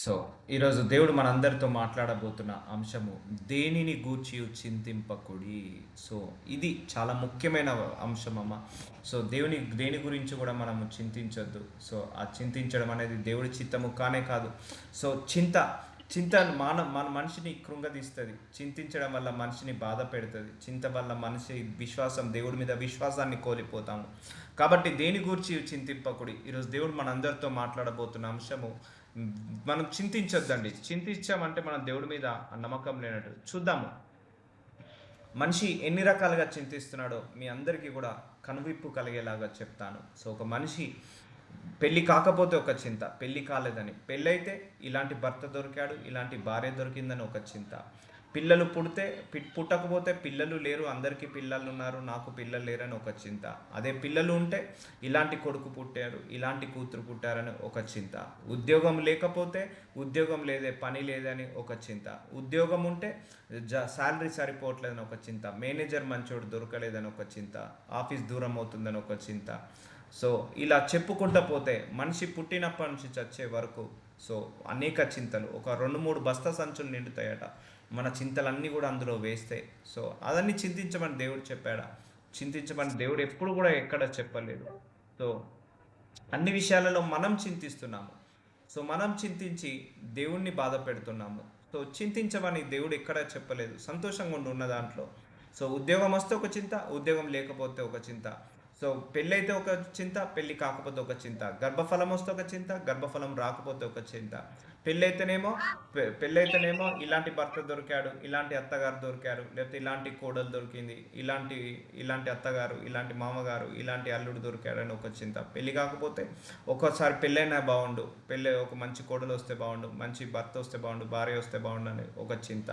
So ఈరోజు దేవుడు మనందరితో మాట్లాడబోతున్న అంశము దేనిని గూర్చి చింతింపకుడి? సో ఇది చాలా ముఖ్యమైన అంశం అమ్మ. సో దేవుని దేని గురించి కూడా మనము చింతించొద్దు. సో ఆ చింతించడం అనేది దేవుడి చిత్తము కానే కాదు. సో చింత చింత మాన మన మనిషిని కృంగదీస్తుంది. చింతించడం వల్ల మనిషిని బాధ పెడుతుంది. చింత వల్ల మనిషి విశ్వాసం దేవుడి మీద విశ్వాసాన్ని కోల్పోతాము. కాబట్టి దేని గురించి చింతింపకుడి? ఈరోజు దేవుడు మనందరితో మాట్లాడబోతున్న అంశము మనం చింతించొద్దండి. చింతించామంటే మనం దేవుడి మీద ఆ నమ్మకం లేనట్టు. చూద్దాము. మనిషి ఎన్ని రకాలుగా చింతిస్తున్నాడో మీ అందరికీ కూడా కనువిప్పు కలిగేలాగా చెప్తాను. సో ఒక మనిషి పెళ్ళి కాకపోతే ఒక చింత పెళ్ళి కాలేదని. పెళ్ళైతే ఇలాంటి భర్త దొరికాడు ఇలాంటి భార్య దొరికిందని ఒక చింత. పిల్లలు పుడితే పి- పుట్టకపోతే పిల్లలు లేరు అందరికీ పిల్లలు ఉన్నారు నాకు పిల్లలు లేరని ఒక చింత. అదే పిల్లలు ఉంటే ఇలాంటి కొడుకు పుట్టారు ఇలాంటి కూతురు పుట్టారని ఒక చింత. ఉద్యోగం లేకపోతే ఉద్యోగం లేదే పని లేదని ఒక చింత. ఉద్యోగం ఉంటే జ శాలరీ సరిపోవట్లేదని ఒక చింత. మేనేజర్ మంచోడు దొరకలేదని ఒక చింత. ఆఫీస్ దూరం అవుతుందని ఒక చింత. సో ఇలా చెప్పుకుంటూ పోతే మనిషి పుట్టినప్పటి నుంచి చచ్చే వరకు సో అనేక చింతలు. ఒక రెండు మూడు బస్తా సంచులు నిండుతాయట. మన చింతలన్నీ కూడా అందులో వేస్తాయి సో అదన్నీ చింతించమని దేవుడు చెప్పాడా? చింతించమని దేవుడు ఎప్పుడు కూడా ఎక్కడ చెప్పలేదు. సో అన్ని విషయాలలో మనం చింతిస్తున్నాము. సో మనం చింతించి దేవుణ్ణి బాధ పెడుతున్నాము. సో చింతించమని దేవుడు ఎక్కడ చెప్పలేదు. సంతోషంగా ఉండి ఉన్న దాంట్లో. సో ఉద్యోగం వస్తే ఒక చింత ఉద్యోగం లేకపోతే ఒక చింత. సో పెళ్ళి అయితే ఒక చింత పెళ్ళి కాకపోతే ఒక చింత. గర్భఫలం వస్తే ఒక చింత గర్భఫలం రాకపోతే ఒక చింత. పెళ్ళి అయితేనేమో పెళ్ళి అయితేనేమో ఇలాంటి భర్త దొరికాడు ఇలాంటి అత్తగారు దొరికారు లేకపోతే ఇలాంటి కోడలు దొరికింది ఇలాంటి ఇలాంటి అత్తగారు ఇలాంటి మామగారు ఇలాంటి అల్లుడు దొరికాడు అని ఒక చింత. పెళ్ళి కాకపోతే ఒక్కోసారి పెళ్ళైనా బాగుండు పెళ్ళి ఒక మంచి కోడలు వస్తే బాగుండు మంచి భర్త వస్తే బాగుండు భార్య వస్తే బాగుండు అని ఒక చింత.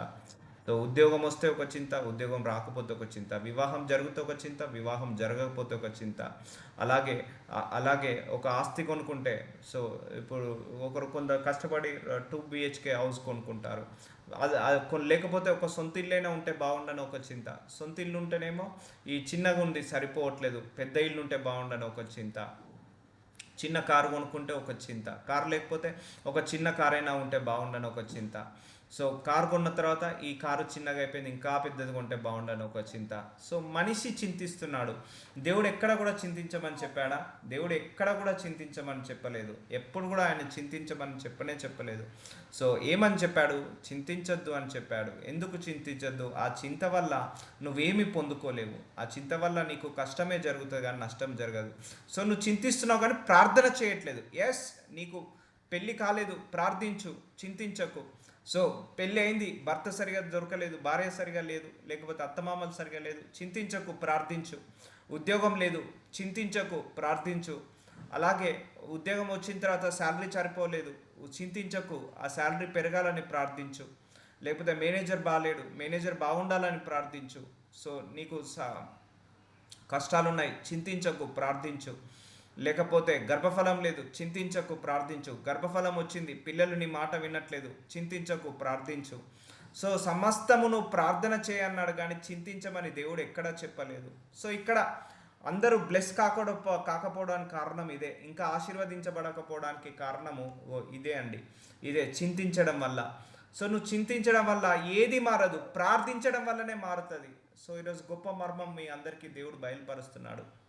ఉద్యోగం వస్తే ఒక చింత ఉద్యోగం రాకపోతే ఒక చింత వివాహం జరిగితే ఒక చింత వివాహం జరగకపోతే ఒక చింత. అలాగే అలాగే ఒక ఆస్తి కొనుక్కుంటే సో ఇప్పుడు ఒకరు కొందరు కష్టపడి టూ బిహెచ్కే హౌస్ కొనుక్కుంటారు. అది లేకపోతే ఒక సొంత ఇల్లైనా ఉంటే బాగుండని ఒక చింత. సొంత ఇల్లు ఉంటేనేమో ఈ చిన్నగా ఉంది సరిపోవట్లేదు పెద్ద ఇల్లు ఉంటే బాగుండని ఒక చింత. చిన్న కారు కొనుక్కుంటే ఒక చింత. కారు లేకపోతే ఒక చిన్న కారైనా ఉంటే బాగుండని ఒక చింత. సో కారు కొన్న తర్వాత ఈ కారు చిన్నగా అయిపోయింది ఇంకా పెద్దది కొంటే బాగుండని ఒక చింత. సో మనిషి చింతిస్తున్నాడు. దేవుడు ఎక్కడ కూడా చింతించమని చెప్పాడా? దేవుడు ఎక్కడ కూడా చింతించమని చెప్పలేదు. ఎప్పుడు కూడా ఆయన చింతించమని చెప్పనే చెప్పలేదు. సో ఏమని చెప్పాడు? చింతించొద్దు అని చెప్పాడు. ఎందుకు చింతించొద్దు? ఆ చింత వల్ల నువ్వేమి పొందుకోలేవు. ఆ చింత వల్ల నీకు కష్టమే జరుగుతుంది కానీ నష్టం జరగదు. సో నువ్వు చింతిస్తున్నావు కానీ ప్రార్థన చేయట్లేదు. ఎస్ నీకు పెళ్ళి కాలేదు. ప్రార్థించు. చింతించకు. సో పెళ్ళి అయింది భర్త సరిగా దొరకలేదు భార్య సరిగా లేదు లేకపోతే అత్తమామలు సరిగా లేదు చింతించకు ప్రార్థించు. ఉద్యోగం లేదు చింతించకు ప్రార్థించు. అలాగే ఉద్యోగం వచ్చిన తర్వాత శాలరీ సరిపోలేదు చింతించకు ఆ శాలరీ పెరగాలని ప్రార్థించు. లేకపోతే మేనేజర్ బాగాలేడు మేనేజర్ బాగుండాలని ప్రార్థించు. సో నీకు సా కష్టాలున్నాయి చింతించకు ప్రార్థించు. లేకపోతే గర్భఫలం లేదు చింతించకు ప్రార్థించు. గర్భఫలం వచ్చింది పిల్లలు నీ మాట వినట్లేదు చింతించకు ప్రార్థించు. సో సమస్తమును ప్రార్థన చేయన్నాడు కానీ చింతించమని దేవుడు ఎక్కడా చెప్పలేదు. సో ఇక్కడ అందరూ బ్లెస్ కాకూడ కాకపోవడానికి కారణం ఇదే. ఇంకా ఆశీర్వదించబడకపోవడానికి కారణము ఓ ఇదే అండి. ఇదే చింతించడం వల్ల. సో నువ్వు చింతించడం వల్ల ఏది మారదు. ప్రార్థించడం వల్లనే మారుతుంది. సో ఈరోజు గొప్ప మర్మం మీ అందరికీ దేవుడు బయలుపరుస్తున్నాడు.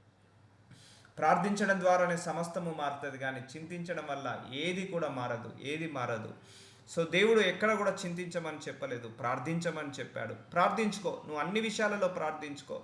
ప్రార్థించడం ద్వారానే సమస్తము మారుతుంది కానీ చింతించడం వల్ల ఏది కూడా మారదు ఏది మారదు. సో దేవుడు ఎక్కడ కూడా చింతించమని చెప్పలేదు ప్రార్థించమని చెప్పాడు. ప్రార్థించుకో నువ్వు అన్ని విషయాలలో ప్రార్థించుకో.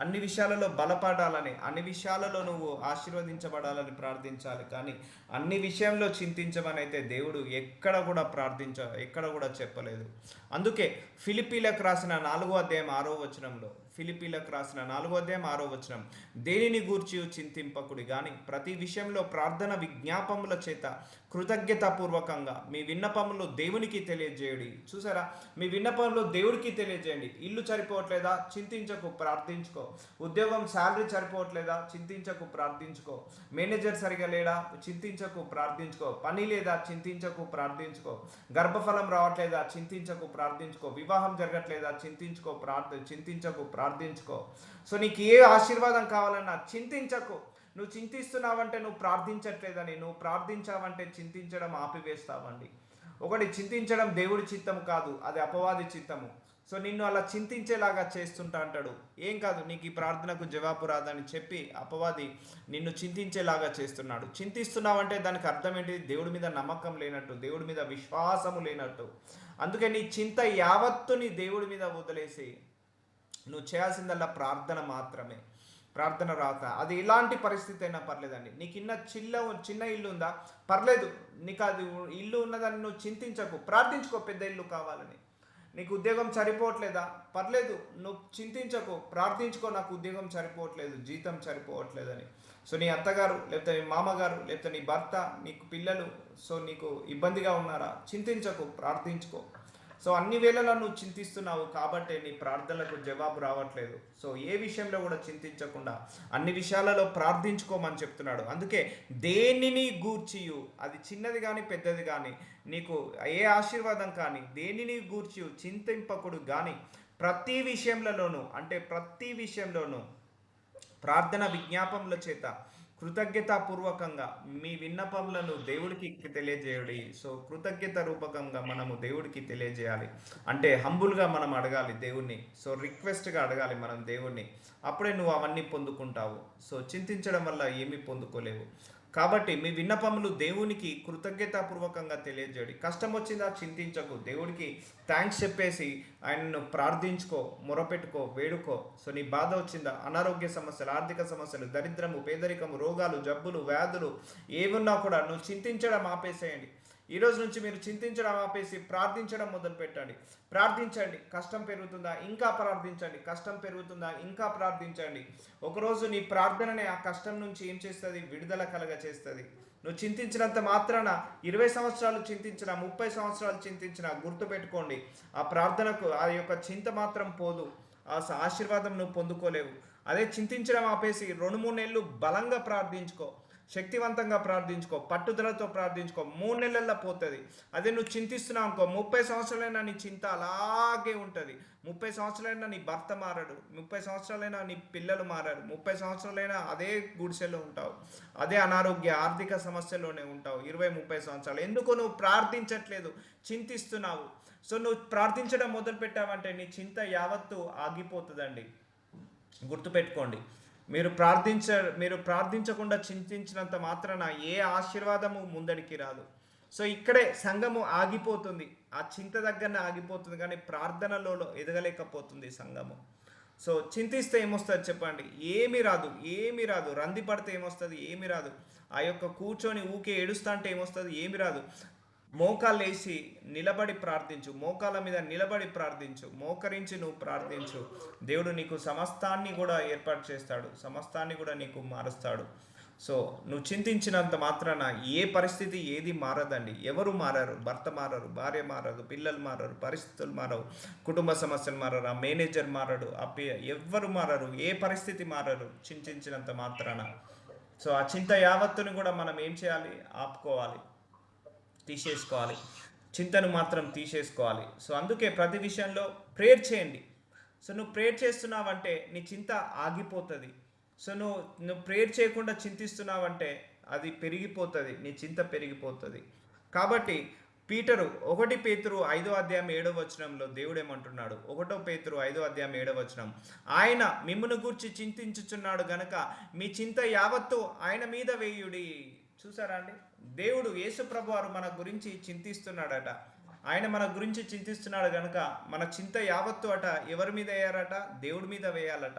అన్ని విషయాలలో బలపడాలని అన్ని విషయాలలో నువ్వు ఆశీర్వదించబడాలని ప్రార్థించాలి కానీ అన్ని విషయంలో చింతించమని అయితే దేవుడు ఎక్కడ కూడా ప్రార్థించ ఎక్కడ కూడా చెప్పలేదు. అందుకే ఫిలిపీలకు రాసిన నాలుగో అధ్యాయం ఆరో వచనంలో ఫిలిపీలకు రాసిన నాలుగో అధ్యాయం ఆరో వచనం దేనిని గూర్చి చింతింపకుడి కానీ ప్రతి విషయంలో ప్రార్థన విజ్ఞాపముల చేత కృతజ్ఞతాపూర్వకంగా మీ విన్నపములు దేవునికి తెలియజేయడి. చూసారా? మీ విన్నపములు దేవుడికి తెలియజేయండి. ఇల్లు సరిపోవట్లేదా? చింతించకు ప్రార్థించుకో. ఉద్యోగం శాలరీ సరిపోవట్లేదా? చింతించకు ప్రార్థించుకో. మేనేజర్ సరిగా లేడా? చింతించకు ప్రార్థించుకో. పని లేదా? చింతించకు ప్రార్థించుకో. గర్భఫలం రావట్లేదా? చింతించకు ప్రార్థించుకో. వివాహం జరగట్లేదా? చింతించుకో ప్రార్థ చింతించకు ప్రార్థించుకో. సో నీకు ఏ ఆశీర్వాదం కావాలన్నా చింతించకు. నువ్వు చింతిస్తున్నావంటే నువ్వు ప్రార్థించట్లేదని నువ్వు ప్రార్థించావంటే చింతించడం ఆపివేస్తావండి ఒకటి చింతించడం దేవుడి చిత్తం కాదు అది అపవాది చిత్తము. సో నిన్ను అలా చింతించేలాగా చేస్తుంటా అంటాడు. ఏం కాదు నీకు ఈ ప్రార్థనకు జవాబు రాదని చెప్పి అపవాది నిన్ను చింతించేలాగా చేస్తున్నాడు. చింతిస్తున్నావంటే దానికి అర్థం ఏంటి? దేవుడి మీద నమ్మకం లేనట్టు దేవుడి మీద విశ్వాసము లేనట్టు. అందుకే నీ చింత యావత్తుని దేవుడి మీద వదిలేసి నువ్వు చేయాల్సిందల్లా ప్రార్థన మాత్రమే. ప్రార్థన రాత. అది ఎలాంటి పరిస్థితి అయినా పర్లేదండి. నీకు ఇన్న చిల్ల చిన్న ఇల్లు ఉందా? పర్లేదు. నీకు అది ఇల్లు ఉన్నదని నువ్వు చింతించకు. ప్రార్థించుకో పెద్ద ఇల్లు కావాలని. నీకు ఉద్యోగం సరిపోవట్లేదా? పర్లేదు. నువ్వు చింతించకు. ప్రార్థించుకో నాకు ఉద్యోగం సరిపోవట్లేదు జీతం సరిపోవట్లేదని. సో నీ అత్తగారు లేకపోతే నీ మామగారు లేకపోతే నీ భర్త నీకు పిల్లలు సో నీకు ఇబ్బందిగా ఉన్నారా? చింతించకు. ప్రార్థించుకో. సో అన్ని వేళలా నువ్వు చింతిస్తున్నావు కాబట్టి నీ ప్రార్థనలకు జవాబు రావట్లేదు. సో ఏ విషయంలో కూడా చింతించకుండా అన్ని విషయాలలో ప్రార్థించుకోమని చెప్తున్నాడు. అందుకే దేనిని గూర్చియు? అది చిన్నది కానీ పెద్దది కానీ నీకు ఏ ఆశీర్వాదం కానీ దేనిని గూర్చియు? చింతింపకుడు కానీ ప్రతి విషయంలోనూ అంటే ప్రతి విషయంలోనూ ప్రార్థన విజ్ఞాపముల చేత కృతజ్ఞతాపూర్వకంగా మీ విన్నపములను దేవుడికి తెలియజేయడి. సో కృతజ్ఞత రూపకంగా మనము దేవుడికి తెలియజేయాలి. అంటే హంబుల్గా మనం అడగాలి దేవుణ్ణి. సో రిక్వెస్ట్గా అడగాలి మనం దేవుణ్ణి. అప్పుడే నువ్వు అవన్నీ పొందుకుంటావు. సో చింతించడం వల్ల ఏమీ పొందుకోలేవు. కాబట్టి మీ విన్నపములు దేవునికి కృతజ్ఞతాపూర్వకంగా తెలియజేయండి. కష్టం వచ్చిందా చింతించకు. దేవుడికి థ్యాంక్స్ చెప్పేసి ఆయనను ప్రార్థించుకో మొరపెట్టుకో వేడుకో. సో నీ బాధ వచ్చిందా? అనారోగ్య సమస్యలు ఆర్థిక సమస్యలు దరిద్రము పేదరికము రోగాలు జబ్బులు వ్యాధులు ఏమున్నా కూడా నువ్వు చింతించడం ఆపేసేయండి. ఈరోజు నుంచి మీరు చింతించడం ఆపేసి ప్రార్థించడం మొదలు పెట్టండి. ప్రార్థించండి. కష్టం పెరుగుతుందా? ఇంకా ప్రార్థించండి. కష్టం పెరుగుతుందా? ఇంకా ప్రార్థించండి. ఒకరోజు నీ ప్రార్థననే ఆ కష్టం నుంచి ఏం చేస్తుంది? విడుదల కలగ చేస్తుంది నువ్వు చింతించినంత మాత్రాన ఇరవై సంవత్సరాలు చింతించిన ముప్పై సంవత్సరాలు చింతించిన గుర్తుపెట్టుకోండి ఆ ప్రార్థనకు ఆ యొక్క చింత మాత్రం పోదు. ఆ స- ఆశీర్వాదం నువ్వు పొందుకోలేవు. అదే చింతించడం ఆపేసి రెండు మూడు నెలలు బలంగా ప్రార్థించుకో. శక్తివంతంగా ప్రార్థించుకో పట్టుదలతో ప్రార్థించుకో. మూడు నెలల్లో పోతుంది. అదే నువ్వు చింతిస్తున్నావు అనుకో ముప్పై సంవత్సరాలైనా నీ చింత అలాగే ఉంటుంది. ముప్పై సంవత్సరాలైనా నీ భర్త మారడు. ముప్పై సంవత్సరాలైనా నీ పిల్లలు మారారు. ముప్పై సంవత్సరాలైనా అదే గుడిసెలో ఉంటావు. అదే అనారోగ్య ఆర్థిక సమస్యలోనే ఉంటావు. ఇరవై ముప్పై సంవత్సరాలు. ఎందుకు నువ్వు ప్రార్థించట్లేదు? చింతిస్తున్నావు. సో నువ్వు ప్రార్థించడం మొదలు పెట్టావంటే నీ చింత యావత్తు ఆగిపోతుందండి. గుర్తుపెట్టుకోండి. మీరు ప్రార్థించ మీరు ప్రార్థించకుండా చింతించినంత మాత్రాన ఏ ఆశీర్వాదము ముందడికి రాదు. సో ఇక్కడే సంఘము ఆగిపోతుంది. ఆ చింత దగ్గరనే ఆగిపోతుంది కానీ ప్రార్థనలో ఎదగలేకపోతుంది సంఘము. సో చింతిస్తే ఏమొస్తుంది చెప్పండి? ఏమి రాదు ఏమి రాదు. రంది పడితే ఏమొస్తుంది? ఏమి రాదు. ఆ యొక్క కూర్చొని ఊకే ఏడుస్తా అంటే ఏమొస్తుంది? ఏమి రాదు. మోకాలు వేసి నిలబడి ప్రార్థించు. మోకాల మీద నిలబడి ప్రార్థించు. మోకరించి నువ్వు ప్రార్థించు. దేవుడు నీకు సమస్తాన్ని కూడా ఏర్పాటు చేస్తాడు. సమస్తాన్ని కూడా నీకు మారుస్తాడు. సో నువ్వు చింతించినంత మాత్రాన ఏ పరిస్థితి ఏది మారదండి. ఎవరు మారారు? భర్త మారరు భార్య మారదు పిల్లలు మారరు పరిస్థితులు మారవు. కుటుంబ సమస్యలు మారరు ఆ మేనేజర్ మారడు ఆ పి ఎవ్వరు మారరు. ఏ పరిస్థితి మారరు? చింతించినంత మాత్రాన. సో ఆ చింత యావత్తుని కూడా మనం ఏం చేయాలి? ఆపుకోవాలి. తీసేసుకోవాలి. చింతను మాత్రం తీసేసుకోవాలి. సో అందుకే ప్రతి విషయంలో ప్రేయర్ చేయండి. సో నువ్వు ప్రేయర్ చేస్తున్నావంటే నీ చింత ఆగిపోతుంది. సో నువ్వు నువ్వు ప్రేయర్ చేయకుండా చింతిస్తున్నావంటే అది పెరిగిపోతుంది. నీ చింత పెరిగిపోతుంది. కాబట్టి పీటరు ఒకటి పేతురు ఐదో అధ్యాయం ఏడో వచనంలో దేవుడు ఏమంటున్నాడు ఒకటో పేతురు ఐదో అధ్యాయం ఏడో వచనం. ఆయన మిమ్మును గూర్చి చింతించుచున్నాడు గనక మీ చింత యావత్తు ఆయన మీద వేయుడి. చూసారా అండి? దేవుడు యేసుప్రభు వారు మన గురించి చింతిస్తున్నాడట. ఆయన మన గురించి చింతిస్తున్నాడు కనుక మన చింత యావత్తు అట ఎవరి మీద వేయాలట? దేవుడి మీద వేయాలట.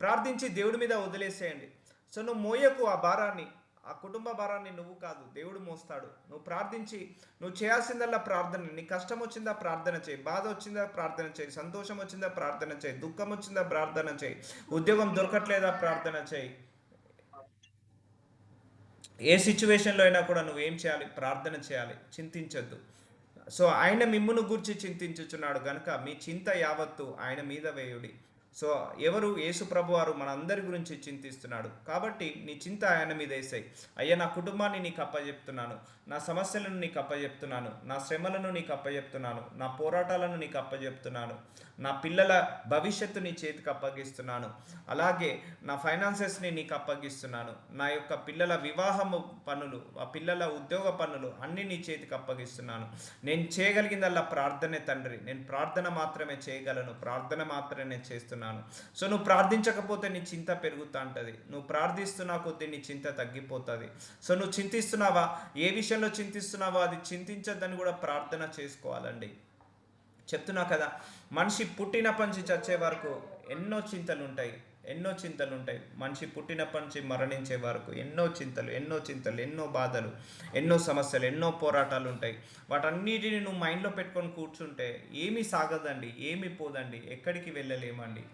ప్రార్థించి దేవుడి మీద వదిలేసేయండి. సో నువ్వు మోయకు ఆ భారాన్ని ఆ కుటుంబ భారాన్ని నువ్వు కాదు దేవుడు మోస్తాడు. నువ్వు ప్రార్థించి నువ్వు చేయాల్సిందల్లా ప్రార్థన నీ కష్టం వచ్చిందా ప్రార్థన చేయి బాధ వచ్చిందా ప్రార్థన చేయి సంతోషం వచ్చిందా ప్రార్థన చేయి దుఃఖం వచ్చిందా ప్రార్థన చేయి ఉద్యోగం దొరకట్లేదా ప్రార్థన చేయి. ఏ సిచ్యువేషన్లో అయినా కూడా నువ్వు ఏం చేయాలి? ప్రార్థన చేయాలి. చింతించొద్దు. సో ఆయన మిమ్మును గురించి చింతించుచున్నాడు కనుక మీ చింత యావత్తు ఆయన మీద వేయుడి. సో ఎవరు? యేసు ప్రభు వారు మనందరి గురించి చింతిస్తున్నాడు. కాబట్టి నీ చింత ఆయన మీద వేసాయి. అయ్యా నా కుటుంబాన్ని నీకు అప్పచెప్తున్నాను నా సమస్యలను నీకు అప్పచెప్తున్నాను నా శ్రమలను నీకు అప్పచెప్తున్నాను నా పోరాటాలను నీకు అప్పచెప్తున్నాను నా పిల్లల భవిష్యత్తు నీ చేతికి అప్పగిస్తున్నాను. అలాగే నా ఫైనాన్సెస్ని నీకు అప్పగిస్తున్నాను. నా యొక్క పిల్లల వివాహము పనులు ఆ పిల్లల ఉద్యోగ పనులు అన్నీ నీ చేతికి అప్పగిస్తున్నాను. నేను చేయగలిగిందల్లా ప్రార్థనే తండ్రి. నేను ప్రార్థన మాత్రమే చేయగలను. ప్రార్థన మాత్రమే చేస్తున్నాను. సో నువ్వు ప్రార్థించకపోతే నీ చింత పెరుగుతూ ఉంటుంది నువ్వు ప్రార్థిస్తున్నా కొద్దీ నీ చింత తగ్గిపోతుంది. సో నువ్వు చింతిస్తున్నావా? ఏ విషయంలో చింతిస్తున్నావో అది చింతించద్దని కూడా ప్రార్థన చేసుకోవాలండి. చెప్తున్నా కదా మనిషి పుట్టినప్పటి నుంచి చచ్చే వరకు ఎన్నో చింతలు ఉంటాయి ఎన్నో చింతలు ఉంటాయి మనిషి పుట్టినప్పటి నుంచి మరణించే వరకు ఎన్నో చింతలు ఎన్నో చింతలు ఎన్నో బాధలు ఎన్నో సమస్యలు ఎన్నో పోరాటాలు ఉంటాయి వాటన్నిటిని నువ్వు మైండ్లో పెట్టుకొని కూర్చుంటే ఏమీ సాగదండి ఏమీ పోదండి ఎక్కడికి వెళ్ళలేమండి.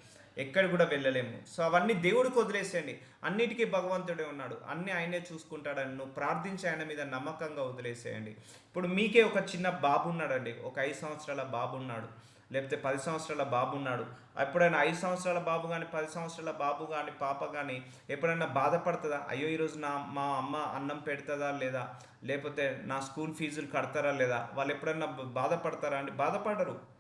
ఎక్కడ కూడా వెళ్ళలేము. సో అవన్నీ దేవుడికి వదిలేసేయండి. అన్నిటికీ భగవంతుడే ఉన్నాడు. అన్నీ ఆయనే చూసుకుంటాడని నువ్వు ప్రార్థించి ఆయన మీద నమ్మకంగా వదిలేసేయండి. ఇప్పుడు మీకే ఒక చిన్న బాబు ఉన్నాడండి ఒక ఐదు సంవత్సరాల బాబు ఉన్నాడు లేకపోతే పది సంవత్సరాల బాబు ఉన్నాడు ఎప్పుడైనా ఐదు సంవత్సరాల బాబు కానీ పది సంవత్సరాల బాబు కానీ పాప కానీ ఎప్పుడైనా బాధపడుతుందా? అయ్యో ఈరోజు నా మా అమ్మ అన్నం పెడుతుందా లేదా? లేకపోతే నా స్కూల్ ఫీజులు కడతారా లేదా? వాళ్ళు ఎప్పుడైనా బాధపడతారా అండి? బాధపడరు.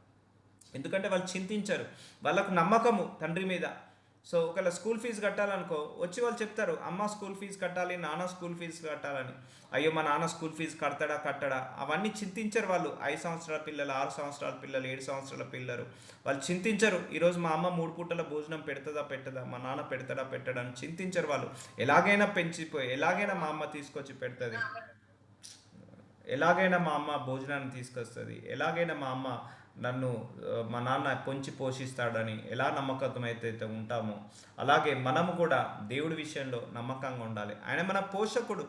ఎందుకంటే వాళ్ళు చింతించరు. వాళ్ళకు నమ్మకము తండ్రి మీద. సో ఒకవేళ స్కూల్ ఫీజు కట్టాలనుకో వచ్చి వాళ్ళు చెప్తారు అమ్మ స్కూల్ ఫీజు కట్టాలి నాన్న స్కూల్ ఫీజు కట్టాలని. అయ్యో మా నాన్న స్కూల్ ఫీజు కడతాడా కట్టడా? అవన్నీ చింతించరు వాళ్ళు. ఐదు సంవత్సరాల పిల్లలు ఆరు సంవత్సరాల పిల్లలు ఏడు సంవత్సరాల పిల్లలు. వాళ్ళు చింతించరు. ఈరోజు మా అమ్మ మూడు పూటల భోజనం పెడుతుందా పెట్టదా మా నాన్న పెడతాడా పెట్టడా అని చింతించరు వాళ్ళు. ఎలాగైనా పెంచిపోయి ఎలాగైనా మా అమ్మ తీసుకొచ్చి పెడుతుంది. ఎలాగైనా మా అమ్మ భోజనాన్ని తీసుకొస్తుంది. ఎలాగైనా మా అమ్మ నన్ను మా నాన్న పొంచి పోషిస్తాడని ఎలా నమ్మకం అయితే ఉంటామో అలాగే మనము కూడా దేవుడి విషయంలో నమ్మకంగా ఉండాలి. ఆయన మన పోషకుడు.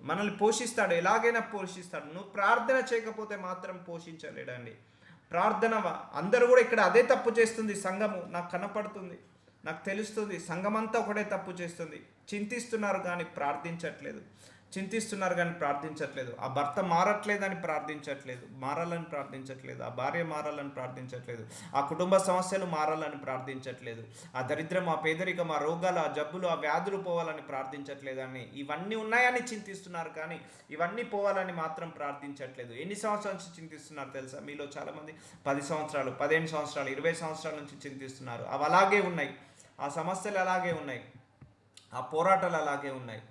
మనల్ని పోషిస్తాడు. ఎలాగైనా పోషిస్తాడు. నువ్వు ప్రార్థన చేయకపోతే మాత్రం పోషించలేడండి. ప్రార్థన అందరూ కూడా ఇక్కడ అదే తప్పు చేస్తుంది. సంఘము నాకు కనపడుతుంది. నాకు తెలుస్తుంది. సంఘమంతా ఒకటే తప్పు చేస్తుంది. చింతిస్తున్నారు కానీ ప్రార్థించట్లేదు. చింతిస్తున్నారు కానీ ప్రార్థించట్లేదు. ఆ భర్త మారట్లేదని ప్రార్థించట్లేదు. మారాలని ప్రార్థించట్లేదు. ఆ భార్య మారాలని ప్రార్థించట్లేదు. ఆ కుటుంబ సమస్యలు మారాలని ప్రార్థించట్లేదు. ఆ దరిద్రం ఆ పేదరికం ఆ రోగాలు ఆ జబ్బులు ఆ వ్యాధులు పోవాలని ప్రార్థించట్లేదని. ఇవన్నీ ఉన్నాయని చింతిస్తున్నారు కానీ ఇవన్నీ పోవాలని మాత్రం ప్రార్థించట్లేదు. ఎన్ని సంవత్సరాల నుంచి చింతిస్తున్నారు తెలుసా? మీలో చాలామంది పది సంవత్సరాలు పదిహేను సంవత్సరాలు ఇరవై సంవత్సరాల నుంచి చింతిస్తున్నారు. అవి అలాగే ఉన్నాయి. ఆ సమస్యలు అలాగే ఉన్నాయి. ఆ పోరాటాలు అలాగే ఉన్నాయి.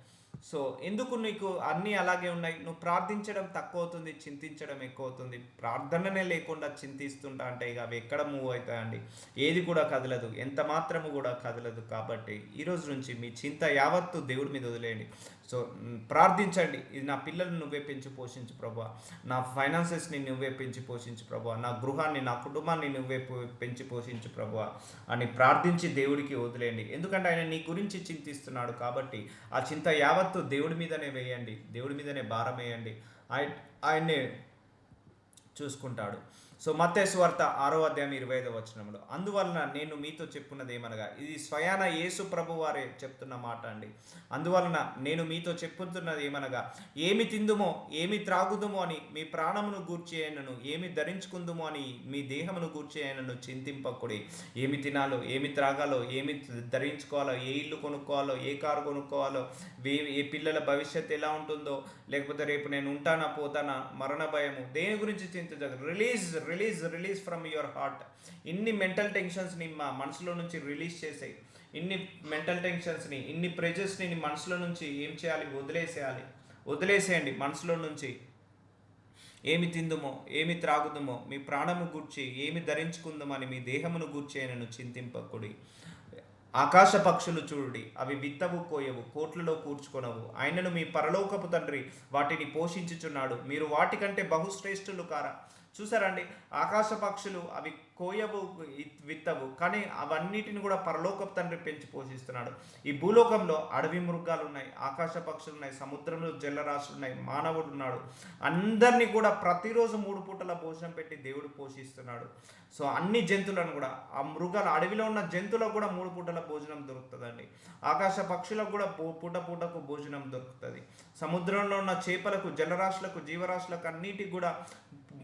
సో ఎందుకు నీకు అన్నీ అలాగే ఉన్నాయి? నువ్వు ప్రార్థించడం తక్కువ అవుతుంది చింతించడం ఎక్కువ అవుతుంది ప్రార్థననే లేకుండా చింతిస్తుంటా అంటే ఇక అవి ఎక్కడ మూవ్ అవుతాయండి? ఏది కూడా కదలదు. ఎంత మాత్రము కూడా కదలదు. కాబట్టి ఈ రోజు నుంచి మీ చింత యావత్తు దేవుడి మీద వదిలేయండి. సో ప్రార్థించండి. ఇది నా పిల్లల్ని నువ్వే పెంచి పోషించు ప్రభా. నా ఫైనాన్సెస్ని నువ్వే పెంచి పోషించు ప్రభా. నా గృహాన్ని నా కుటుంబాన్ని నువ్వే పో- పెంచి పోషించు ప్రభా. అని ప్రార్థించి దేవుడికి వదిలేయండి. ఎందుకంటే ఆయన నీ గురించి చింతిస్తున్నాడు కాబట్టి ఆ చింత యావత్తు దేవుడి మీదనే వేయండి. దేవుడి మీదనే భారం వేయండి. ఆయన ఆయన్నే చూసుకుంటాడు. సో మత్తయి వార్త ఆరో అధ్యాయం ఇరవై ఐదో వచనంలో అందువలన నేను మీతో చెప్పున్నది ఏమనగా ఇది స్వయాన యేసు ప్రభు వారే చెప్తున్న మాట అండి. అందువలన నేను మీతో చెప్పుతున్నది ఏమనగా ఏమి తిందుమో ఏమి త్రాగుదుమో అని మీ ప్రాణమును గూర్చి అయినను ఏమి ధరించుకుందుమో అని మీ దేహమును గూర్చి అయినను చింతింపకుడి. ఏమి తినాలో ఏమి త్రాగాలో ఏమి ధరించుకోవాలో ఏ ఇల్లు కొనుక్కోవాలో ఏ కారు కొనుక్కోవాలో ఏ ఏ పిల్లల భవిష్యత్తు ఎలా ఉంటుందో లేకపోతే రేపు నేను ఉంటానా పోతానా మరణ భయము దేని గురించి చింతించదు release release release from your heart ఇన్ని మెంటల్ టెన్షన్స్ని మా మనసులో నుంచి రిలీజ్ చేసేయి. ఇన్ని మెంటల్ టెన్షన్స్ని ఇన్ని ప్రెజర్స్ని నీ మనసులో నుంచి ఏం చేయాలి? వదిలేసేయాలి. వదిలేసేయండి మనసులో నుంచి. ఏమి తిందుమో ఏమి త్రాగుదుమో మీ ప్రాణము గూర్చి ఏమి ధరించుకుందామని మీ దేహమును గూర్చి ఆయనను చింతింపకుడి. ఆకాశ పక్షులు చూడుడి అవి విత్తవు కోయవు కోట్లలో కూర్చుకొనవు. ఆయనను మీ పరలోకపు తండ్రి వాటిని పోషించుచున్నాడు. మీరు వాటికంటే బహుశ్రేష్ఠులు కారా? చూసారండి? ఆకాశ పక్షులు అవి కోయవు విత్తవు కానీ అవన్నిటిని కూడా పరలోకపు తండ్రి పెంచి పోషిస్తున్నాడు. ఈ భూలోకంలో అడవి మృగాలు ఉన్నాయి ఆకాశ పక్షులు ఉన్నాయి సముద్రంలో జలరాశులు ఉన్నాయి మానవుడు ఉన్నాడు అందరినీ కూడా ప్రతిరోజు మూడు పూటల భోజనం పెట్టి దేవుడు పోషిస్తున్నాడు. సో అన్ని జంతువులను కూడా ఆ మృగాలు అడవిలో ఉన్న జంతువులకు కూడా మూడు పూటల భోజనం దొరుకుతుందండి. ఆకాశ పక్షులకు కూడా పూ- పూట పూటకు భోజనం దొరుకుతుంది. సముద్రంలో ఉన్న చేపలకు జలరాశులకు జీవరాశులకు అన్నిటికి కూడా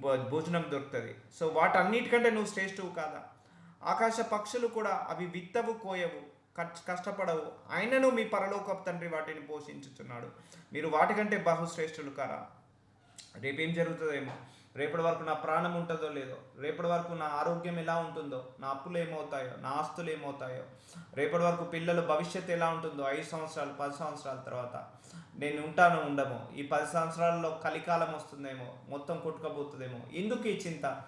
భోజనం దొరుకుతుంది. సో వాటన్నిటికంటే నువ్వు శ్రేష్ఠవు కాదా? ఆకాశ పక్షులు కూడా అవి విత్తవు కోయవు కష్టపడవు. ఆయనను మీ పరలోకపు తండ్రి వాటిని పోషించుతున్నాడు మీరు వాటికంటే బహుశ్రేష్ఠులు కారా? రేపేం జరుగుతుందేమో? రేపటి వరకు నా ప్రాణం ఉంటుందో లేదో రేపటి వరకు నా ఆరోగ్యం ఎలా ఉంటుందో నా అప్పులు ఏమవుతాయో నా ఆస్తులు ఏమవుతాయో రేపటి వరకు పిల్లల భవిష్యత్తు ఎలా ఉంటుందో ఐదు సంవత్సరాలు పది సంవత్సరాల తర్వాత నేను ఉంటాను ఉండము ఈ పది సంవత్సరాల్లో కలికాలం వస్తుందేమో మొత్తం కొట్టుకపోతుందేమో ఎందుకు ఈ చింత?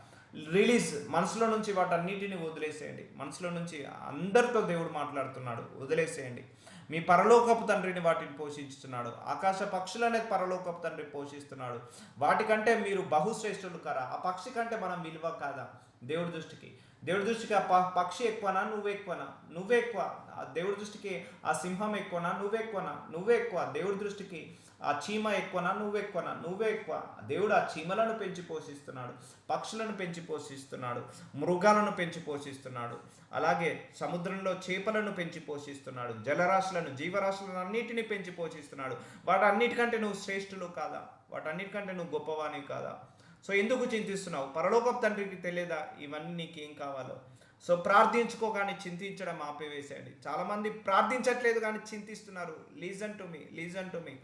రిలీజ్ మనసులో నుంచి వాటన్నిటిని వదిలేసేయండి. మనసులో నుంచి అందరితో దేవుడు మాట్లాడుతున్నాడు వదిలేసేయండి. మీ పరలోకపు తండ్రిని వాటిని పోషించుతున్నాడు. ఆకాశ పక్షులనే పరలోకపు తండ్రి పోషిస్తున్నాడు. వాటికంటే మీరు బహుశ్రేష్ఠులు కారా? ఆ పక్షి కంటే మనం విలువ కాదా? దేవుడి దృష్టికి. దేవుడి దృష్టికి ఆ ప- పక్షి ఎక్కువనా? నువ్వు ఎక్కువనా? నువ్వే ఎక్కువ. దేవుడి దృష్టికి ఆ సింహం ఎక్కువనా? నువ్వెక్కువనా నువ్వెక్కువ నువ్వే ఎక్కువ. దేవుడి దృష్టికి ఆ చీమ ఎక్కువనా? నువ్వు ఎక్కువనా? నువ్వే ఎక్కువ. దేవుడు ఆ చీమలను పెంచి పోషిస్తున్నాడు పక్షులను పెంచి పోషిస్తున్నాడు మృగాలను పెంచి పోషిస్తున్నాడు అలాగే సముద్రంలో చేపలను పెంచి పోషిస్తున్నాడు జలరాశులను జీవరాశులను అన్నిటిని పెంచి పోషిస్తున్నాడు. వాటన్నిటికంటే నువ్వు శ్రేష్ఠులు కాదా? వాటన్నిటికంటే నువ్వు గొప్పవాణి కాదా? సో ఎందుకు చింతిస్తున్నావు? పరలోకపు తండ్రికి తెలియదా? ఇవన్నీ నీకేం కావాలో? సో ప్రార్థించుకో కానీ చింతించడం ఆపివేసేయండి చాలామంది ప్రార్థించట్లేదు కానీ చింతిస్తున్నారు. Listen to me listen to me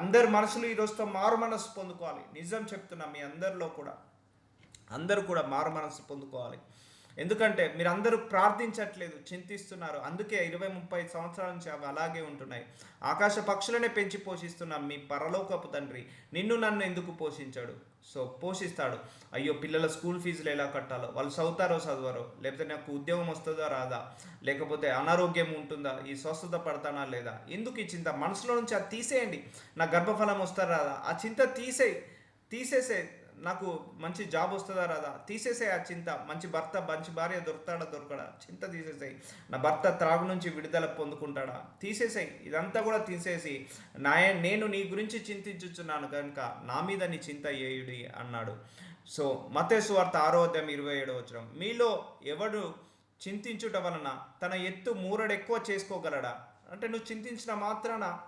అందరు మనసులు ఈరోజుతో మారు మనసు పొందుకోవాలి. నిజం చెప్తున్నా మీ అందరిలో కూడా. అందరూ కూడా మారు మనసు పొందుకోవాలి. ఎందుకంటే మీరు అందరూ ప్రార్థించట్లేదు చింతిస్తున్నారు. అందుకే ఇరవై ముప్పై సంవత్సరాల నుంచి అవి అలాగే ఉంటున్నాయి. ఆకాశ పక్షులనే పెంచి పోషిస్తున్నాం మీ పరలోకపు తండ్రి నిన్ను నన్ను ఎందుకు పోషించాడు? సో పోషిస్తాడు. అయ్యో పిల్లల స్కూల్ ఫీజులు ఎలా కట్టాలో? వాళ్ళు చదువుతారో చదవరో? లేకపోతే నాకు ఉద్యోగం వస్తుందా రాదా? లేకపోతే అనారోగ్యం ఉంటుందా? ఈ స్వస్థత పడతానా లేదా? ఎందుకు ఈ చింత? మనసులో నుంచి అది తీసేయండి. నా గర్భఫలం వస్తారా రాదా? ఆ చింత తీసేయి. తీసేసే నాకు మంచి జాబ్ వస్తుందా రాదా? తీసేసే ఆ చింత. మంచి భర్త మంచి భార్య దొరుకుతాడా దొరకడా? చింత తీసేసాయి. నా భర్త త్రాగు నుంచి విడుదల పొందుకుంటాడా? తీసేసాయి. ఇదంతా కూడా తీసేసి నా నేను నీ గురించి చింతించుచున్నాను కనుక నా మీద నీ చింత ఏయుడి అన్నాడు. సో మతేసు వార్త ఆరోగ్యం ఇరవై ఏడవ వచ్చిన మీలో ఎవడు చింతించుట వలన తన ఎత్తు మూరడెక్కువ చేసుకోగలడా? అంటే నువ్వు చింతించిన మాత్రాన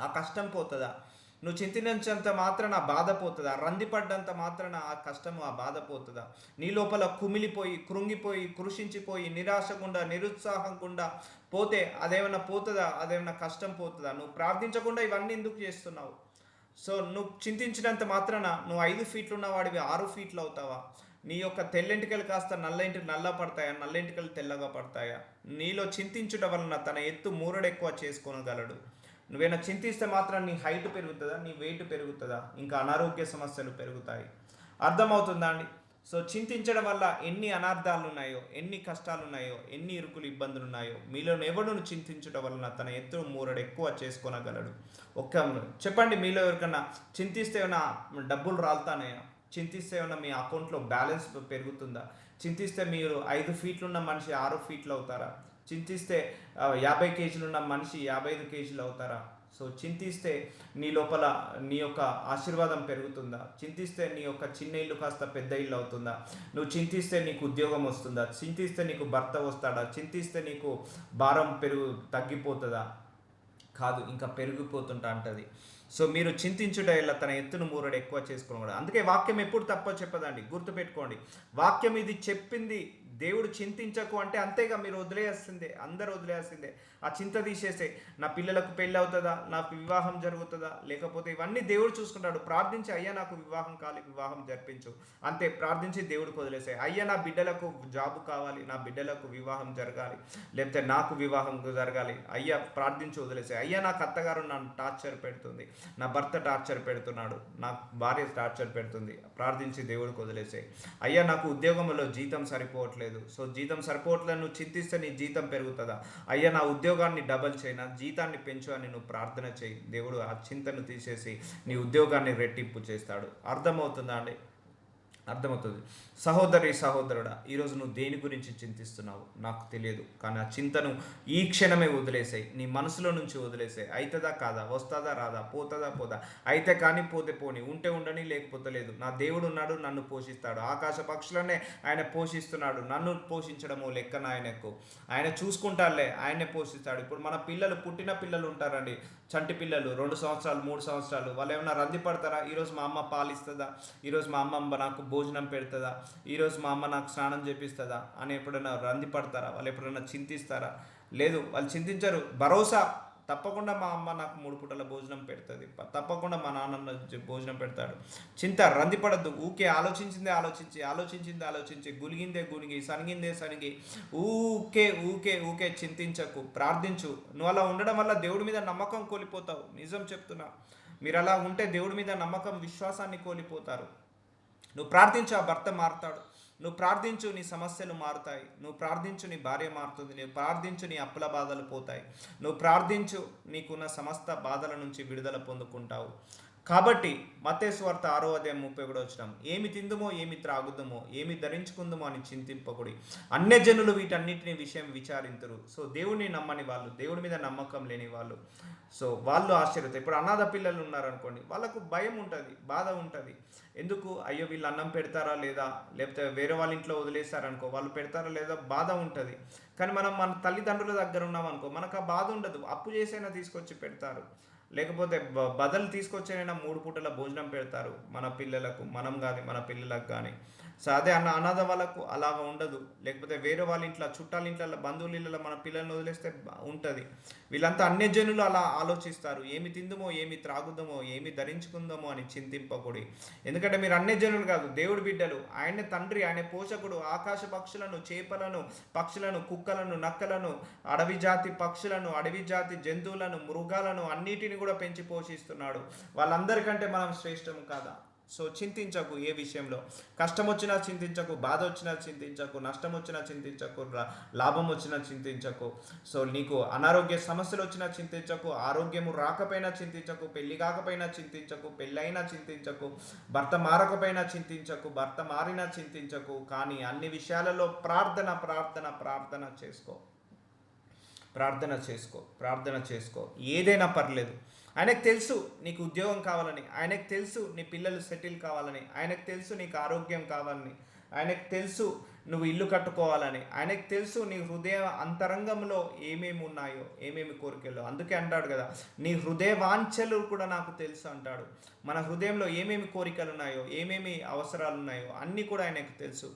ఆ కష్టం పోతుందా? నువ్వు చింతించినంత మాత్రాన నా బాధ పోతుందా? రందిపడ్డంత మాత్రాన ఆ కష్టము ఆ బాధ పోతుందా? నీ లోపల కుమిలిపోయి కృంగిపోయి కృషించిపోయి నిరాశ గుండా నిరుత్సాహం గుండా పోతే అదేమైనా పోతుందా? అదేమైనా కష్టం పోతుందా? నువ్వు ప్రార్థించకుండా ఇవన్నీ ఎందుకు చేస్తున్నావు? సో నువ్వు చింతించినంత మాత్రాన నువ్వు ఐదు ఫీట్లు ఉన్న వాడివి ఆరు ఫీట్లు అవుతావా నీ యొక్క తెల్లెంటికలు కాస్త నల్ల నల్ల పడతాయా? నల్లెంటికలు తెల్లగా పడతాయా? నీలో చింతించుట వలన తన ఎత్తు మూరడు ఎక్కువ చేసుకోనగలడు. నువ్వేనా చింతిస్తే మాత్రం నీ హైట్ పెరుగుతుందా నీ వెయిట్ పెరుగుతుందా? ఇంకా అనారోగ్య సమస్యలు పెరుగుతాయి. అర్థమవుతుందా అండి? సో చింతించడం వల్ల ఎన్ని అనార్థాలు ఉన్నాయో ఎన్ని కష్టాలు ఉన్నాయో ఎన్ని ఇరుకులు ఇబ్బందులు ఉన్నాయో మీలో ఎవడును చింతించడం వలన తన ఎత్తు మూరడు ఎక్కువ చేసుకోనగలడు? ఒక్క చెప్పండి మీలో ఎవరికన్నా చింతిస్తే ఏమైనా డబ్బులు రాలుతానాయా? చింతిస్తే ఏమైనా మీ అకౌంట్లో బ్యాలెన్స్ పెరుగుతుందా? చింతిస్తే మీరు ఐదు ఫీట్లు ఉన్న మనిషి ఆరు ఫీట్లు అవుతారా? చింతిస్తే యాభై కేజీలు ఉన్న మనిషి యాభై ఐదు కేజీలు అవుతారా? సో చింతిస్తే నీ లోపల నీ యొక్క ఆశీర్వాదం పెరుగుతుందా? చింతిస్తే నీ యొక్క చిన్న ఇల్లు కాస్త పెద్ద ఇల్లు అవుతుందా? నువ్వు చింతిస్తే నీకు ఉద్యోగం వస్తుందా? చింతిస్తే నీకు భర్త వస్తాడా? చింతిస్తే నీకు భారం పెరుగు తగ్గిపోతుందా? కాదు ఇంకా పెరిగిపోతుంటా అంటది. సో మీరు చింతించుట ఇలా తన ఎత్తును మూరడు ఎక్కువ చేసుకోవడం అందుకే వాక్యం ఎప్పుడు తప్ప చెప్పదండి. గుర్తుపెట్టుకోండి. వాక్యం ఇది చెప్పింది దేవుడు చింతించకు అంటే అంతేగా మీరు వదిలేయాల్సిందే అందరు వదిలేయాల్సిందే. ఆ చింత తీసేస్తే నా పిల్లలకు పెళ్ళి అవుతుందా నాకు వివాహం జరుగుతుందా లేకపోతే ఇవన్నీ దేవుడు చూసుకుంటాడు. ప్రార్థించి అయ్యా నాకు వివాహం కాలి వివాహం జరిపించు. అంతే ప్రార్థించి దేవుడికి వదిలేసాయి అయ్యా నా బిడ్డలకు జాబు కావాలి నా బిడ్డలకు వివాహం జరగాలి లేకపోతే నాకు వివాహం జరగాలి. అయ్యా ప్రార్థించి వదిలేసాయి అయ్యా నాకు అత్తగారు నన్ను టార్చర్ పెడుతుంది నా భర్త టార్చర్ పెడుతున్నాడు నా భార్య టార్చర్ పెడుతుంది. ప్రార్థించి దేవుడికి వదిలేసాయి అయ్యా నాకు ఉద్యోగంలో జీతం సరిపోవట్లేదు సో జీతం సరిపోవట్లేదు నువ్వు చింతిస్తే నీ జీతం పెరుగుతుందా? అయ్యా నా ఉద్యోగాన్ని డబల్ చేయినా? జీతాన్ని పెంచు అని నువ్వు ప్రార్థన చేయి. దేవుడు ఆ చింతను తీసేసి నీ ఉద్యోగాన్ని రెట్టింపు చేస్తాడు. అర్థమవుతుందా అండి? అర్థమవుతుంది. సహోదరి సహోదరుడా ఈరోజు నువ్వు దేని గురించి చింతిస్తున్నావు? నాకు తెలియదు. కానీ ఆ చింతను ఈ క్షణమే వదిలేసాయి. నీ మనసులో నుంచి వదిలేసాయి. అవుతుందా కాదా? వస్తుందా? రాదా? పోతుందా? పోదా? అయితే కానీ పోతే పోని. ఉంటే ఉండని లేకపోతే లేదు. నా దేవుడు ఉన్నాడు నన్ను పోషిస్తాడు. ఆకాశ పక్షులనే ఆయన పోషిస్తున్నాడు. నన్ను పోషించడము లెక్కన ఆయనకు. ఆయన చూసుకుంటాడులే ఆయనే పోషిస్తాడు. ఇప్పుడు మన పిల్లలు పుట్టిన పిల్లలు ఉంటారండి. చంటి పిల్లలు రెండు సంవత్సరాలు మూడు సంవత్సరాలు వాళ్ళు ఏమైనా రంది పడతారా? ఈరోజు మా అమ్మ పాలు ఇస్తుందా? ఈరోజు మా అమ్మ నాకు భోజనం పెడుతుందా? ఈరోజు మా అమ్మ నాకు స్నానం చేపిస్తుందా? అని ఎప్పుడైనా రంది పడతారా? వాళ్ళు ఎప్పుడైనా చింతిస్తారా? లేదు వాళ్ళు చింతించరు. భరోసా తప్పకుండా మా అమ్మ నాకు మూడు పూటల భోజనం పెడుతుంది. తప్పకుండా మా నాన్న భోజనం పెడతాడు. చింత రందిపడద్దు ఊకే ఆలోచించిందే ఆలోచించి ఆలోచించిందే ఆలోచించి గులిగిందే గులిగి సనిగిందే సనిగి ఊకే ఊకే ఊకే చింతించకు. ప్రార్థించు. నువ్వు అలా ఉండడం వల్ల దేవుడి మీద నమ్మకం కోల్పోతావు. నిజం చెప్తున్నా. మీరు అలా ఉంటే దేవుడి మీద నమ్మకం విశ్వాసాన్ని కోల్పోతారు. నువ్వు ప్రార్థించు ఆ భర్త మారుతాడు. నువ్వు ప్రార్థించు నీ సమస్యలు మారుతాయి. నువ్వు ప్రార్థించు నీ భార్య మారుతుంది. నువ్వు ప్రార్థించు నీ అప్పుల బాధలు పోతాయి. నువ్వు ప్రార్థించు నీకున్న సమస్త బాధల నుంచి విడుదల పొందుకుంటావు. కాబట్టి మతేశ్వార్త ఆరో అధ్యాయం ముప్పై కూడా వచ్చినాం ఏమి తిందుమో ఏమి త్రాగుదమో ఏమి ధరించుకుందమో అని చింతింపకుడి. అన్యజనులు వీటన్నిటిని విషయం విచారింతురు. సో దేవుడిని నమ్మని వాళ్ళు దేవుడి మీద నమ్మకం లేని వాళ్ళు. సో వాళ్ళు ఆశ్చర్యత. ఇప్పుడు అనాథ పిల్లలు ఉన్నారనుకోండి వాళ్ళకు భయం ఉంటుంది బాధ ఉంటుంది. ఎందుకు? అయ్యో వీళ్ళు అన్నం పెడతారా లేదా? లేకపోతే వేరే వాళ్ళ ఇంట్లో వదిలేస్తారనుకో వాళ్ళు పెడతారా లేదా? బాధ ఉంటుంది. కానీ మనం మన తల్లిదండ్రుల దగ్గర ఉన్నామనుకో మనకు ఆ బాధ ఉండదు. అప్పు చేసైనా తీసుకొచ్చి పెడతారు. లేకపోతే బ- బదలు తీసుకొచ్చేనైనా మూడు పూటల భోజనం పెడతారు. మన పిల్లలకు మనం కానీ మన పిల్లలకు కానీ సో అదే అన్న అనాథ వాళ్ళకు అలాగ ఉండదు. లేకపోతే వేరే వాళ్ళ ఇంట్లో చుట్టాల ఇంట్లో బంధువుల ఇళ్ళలో మన పిల్లల్ని వదిలేస్తే ఉంటుంది. వీళ్ళంతా అన్ని జనులు అలా ఆలోచిస్తారు. ఏమి తిందుమో ఏమి త్రాగుదామో ఏమి ధరించుకుందామో అని చింతింపకూడి ఎందుకంటే మీరు అన్ని జనులు కాదు దేవుడి బిడ్డలు. ఆయన తండ్రి ఆయన పోషకుడు. ఆకాశ పక్షులను చేపలను పక్షులను కుక్కలను నక్కలను అడవి జాతి పక్షులను అడవి జాతి జంతువులను మృగాలను అన్నిటిని కూడా పెంచి పోషిస్తున్నాడు. వాళ్ళందరికంటే మనం శ్రేష్టం కాదా? సో చింతించకు ఏ విషయంలో? కష్టం వచ్చినా చింతించకు బాధ వచ్చినా చింతించకు నష్టం వచ్చినా చింతించకు రా- లాభం వచ్చినా చింతించకు. సో నీకు అనారోగ్య సమస్యలు వచ్చినా చింతించకు ఆరోగ్యము రాకపోయినా చింతించకు పెళ్ళి కాకపోయినా చింతించకు పెళ్ళైనా చింతించకు భర్త మారకపోయినా చింతించకు భర్త మారినా చింతించకు కానీ అన్ని విషయాలలో ప్రార్థన ప్రార్థన ప్రార్థన చేసుకో. ప్రార్థన చేసుకో ప్రార్థన చేసుకో. ఏదైనా పర్లేదు. ఆయనకు తెలుసు నీకు ఉద్యోగం కావాలని ఆయనకు తెలుసు నీ పిల్లలు సెటిల్ కావాలని ఆయనకు తెలుసు నీకు ఆరోగ్యం కావాలని ఆయనకు తెలుసు నువ్వు ఇల్లు కట్టుకోవాలని ఆయనకు తెలుసు నీ హృదయ అంతరంగంలో ఏమేమి ఉన్నాయో ఏమేమి కోరికలు. అందుకే అంటాడు కదా నీ హృదయ వాంఛలు కూడా నాకు తెలుసు అంటాడు. మన హృదయంలో ఏమేమి కోరికలు ఉన్నాయో ఏమేమి అవసరాలు ఉన్నాయో అన్నీ కూడా ఆయనకు తెలుసు.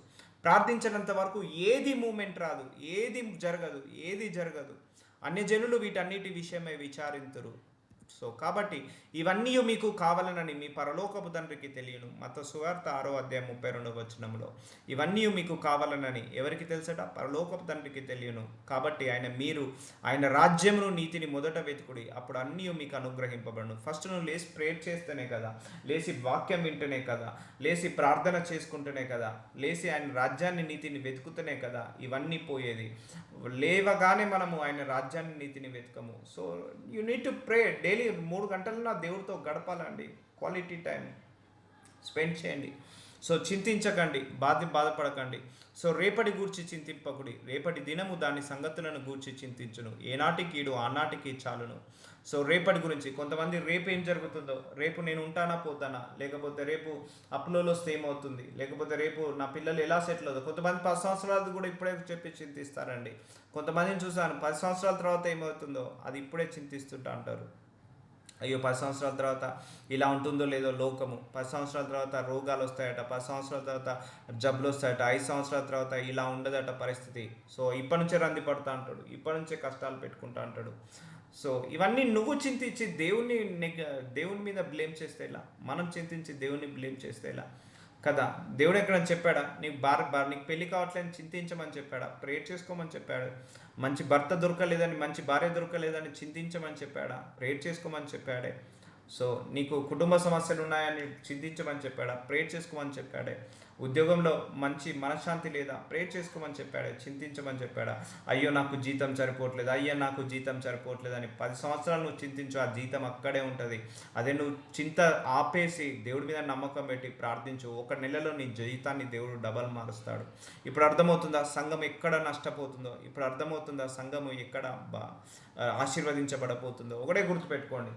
ప్రార్థించినంత వరకు ఏది మూమెంట్ రాదు ఏది జరగదు ఏది జరగదు. అన్ని జనులు వీటన్నిటి విషయమై విచారింతురు. సో కాబట్టి ఇవన్నీ మీకు కావాలనని మీ పరలోకపు తండ్రికి తెలియను. మత సువార్త ఆరో అధ్యాయం ముప్పై రెండవ వచనంలో. ఇవన్నీ మీకు కావాలనని ఎవరికి తెలుసట? పరలోకపు తండ్రికి తెలియను. కాబట్టి ఆయన మీరు ఆయన రాజ్యమును నీతిని మొదట వెతుకుడి. అప్పుడు అన్నీ మీకు అనుగ్రహింపబడును. ఫస్ట్ నువ్వు లేచి ప్రేయర్ చేస్తేనే కదా. లేచి వాక్యం వింటేనే కదా. లేచి ప్రార్థన చేసుకుంటేనే కదా. లేచి ఆయన రాజ్యాన్ని నీతిని వెతుకుతూనే కదా ఇవన్నీ పోయేది. లేవగానే మనము ఆయన రాజ్యాన్ని నీతిని వెతకము. So you need to pray daily మూడు గంటలు నా దేవుడితో గడపాలండి. క్వాలిటీ టైం స్పెండ్ చేయండి. సో చింతించకండి బాధ బాధపడకండి. సో రేపటి గూర్చి చింతింపకుడి రేపటి దినము దాని సంగతులను గూర్చి చింతించును. ఏనాటికి ఈడు ఆనాటికి చాలును. సో రేపటి గురించి కొంతమంది రేపు ఏం జరుగుతుందో రేపు నేను ఉంటానా పోతానా లేకపోతే రేపు అప్లోలో వస్తే ఏమవుతుంది లేకపోతే రేపు నా పిల్లలు ఎలా సెటిల్ అవుతుంది కొంతమంది పది సంవత్సరాలు కూడా ఇప్పుడే చెప్పి చింతిస్తారండి. కొంతమందిని చూసాను పది సంవత్సరాల తర్వాత ఏమవుతుందో అది ఇప్పుడే చింతిస్తుంటా అంటారు. అయ్యో పది సంవత్సరాల తర్వాత ఇలా ఉంటుందో లేదో లోకము. పది సంవత్సరాల తర్వాత రోగాలు వస్తాయట పది సంవత్సరాల తర్వాత జబ్బులు వస్తాయట ఐదు సంవత్సరాల తర్వాత ఇలా ఉండదట పరిస్థితి. సో ఇప్పటి నుంచే రంది పడుతూ అంటాడు ఇప్పటి నుంచే కష్టాలు పెట్టుకుంటా అంటాడు. సో ఇవన్నీ నువ్వు చింతించి దేవుణ్ణి దేవుని మీద బ్లేమ్ చేస్తే ఇలా మనం చింతించి దేవుణ్ణి బ్లేమ్ చేస్తే ఇలా కదా? దేవుడు ఎక్కడని చెప్పాడా? నీకు భార్య బార్ నీకు పెళ్ళి కావట్లేదని చింతించమని చెప్పాడా? ప్రేర్ చేసుకోమని చెప్పాడు. మంచి భర్త దొరకలేదని మంచి భార్య దొరకలేదని చింతించమని చెప్పాడా? ప్రేర్ చేసుకోమని చెప్పాడే. సో నీకు కుటుంబ సమస్యలు ఉన్నాయని చింతించమని చెప్పాడా? ప్రేర్ చేసుకోమని చెప్పాడే. ఉద్యోగంలో మంచి మనశ్శాంతి లేదా ప్రేర్ చేసుకోమని చెప్పాడు చింతించమని చెప్పాడా? అయ్యో నాకు జీతం సరిపోవట్లేదు అయ్యో నాకు జీతం సరిపోవట్లేదు అని పది సంవత్సరాలు నువ్వు చింతించు ఆ జీతం అక్కడే ఉంటుంది. అదే నువ్వు చింత ఆపేసి దేవుడి మీద నమ్మకం పెట్టి ప్రార్థించు ఒక నెలలో నీ జీతాన్ని దేవుడు డబల్ మారుస్తాడు. ఇప్పుడు అర్థమవుతుందా? సంఘం ఎక్కడ నష్టపోతుందో? ఇప్పుడు అర్థమవుతుందా? సంఘము ఎక్కడ బా- ఆశీర్వదించబడపోతుందో? ఒకటే గుర్తుపెట్టుకోండి.